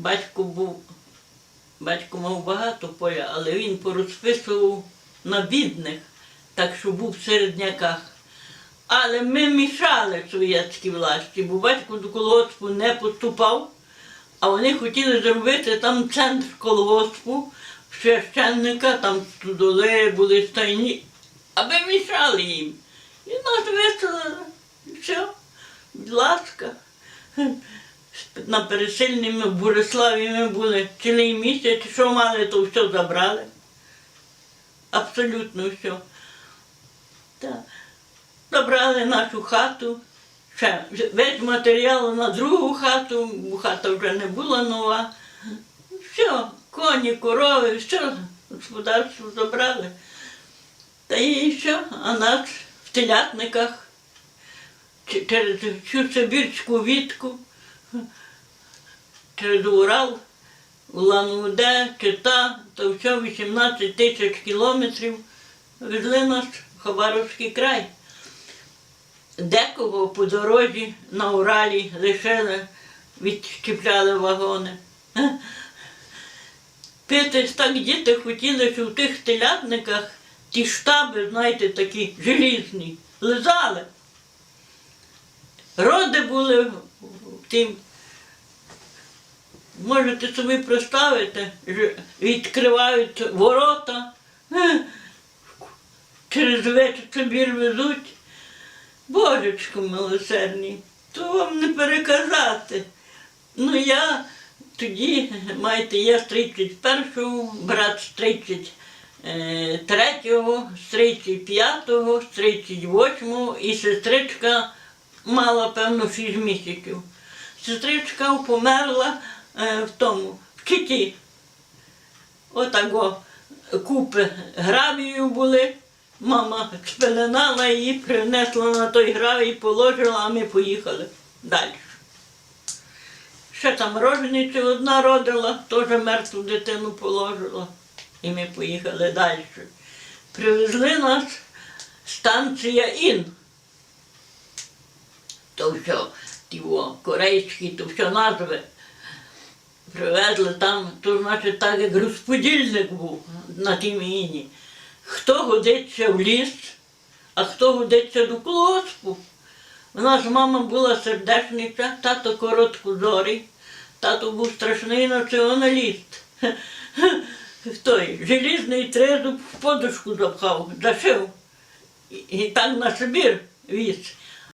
батько був, батько мав багато поля, але він порозписував на бідних, так що був в середняках. Але ми мішали совєтській власті, бо батько до колгоспу не поступав, а вони хотіли зробити там центр колгоспу, священника, там студоли були стайні, аби мішали їм. І нас виселили. Все, будь ласка. На пересильними в Бориславі ми були цілий місяць, що мали, то все забрали. Абсолютно все. Так. Забрали нашу хату. Ще весь матеріал на другу хату, бо хата вже не була нова. Все, коні, корови, все, господарство забрали. Та і що, а нас в телятниках через всю Сибірську вітку, через Урал, Улан-Удэ, Чита, то все 18 тисяч кілометрів везли нас в Хабаровський край. Декого по дорозі на Уралі лишили, відчіпляли вагони. Питись, так діти хотіли, що в тих телятниках ті штаби, знаєте, такі желізні, лизали. Роди були тим. Можете собі представити, відкривають ворота, е, через вечір Сибір везуть. Божечко милосердний, то вам не переказати. Ну я тоді, маєте, я з 31-го, брат з 33-го, з 35-го, з 38-го і сестричка мала, певно, 6 місяців. Сестричка померла е, в тому, в Киті. Отаго купи гравію були. Мама спеленала її, принесла на той гравій, положила, а ми поїхали далі. Ще там рожениця одна родила, теж мертву дитину положила. І ми поїхали далі. Привезли нас станція Ін. То все, ті корейські, то все назви. Привезли там, то значить так, як розподільник був на тім іні. Хто годиться в ліс, а хто годиться до колоспу. У нас мама була сердечниця, тато короткозорий, тато був страшний націоналіст. Той желізний трезуб в подушку запхав, зашив. І так на Сибір віз.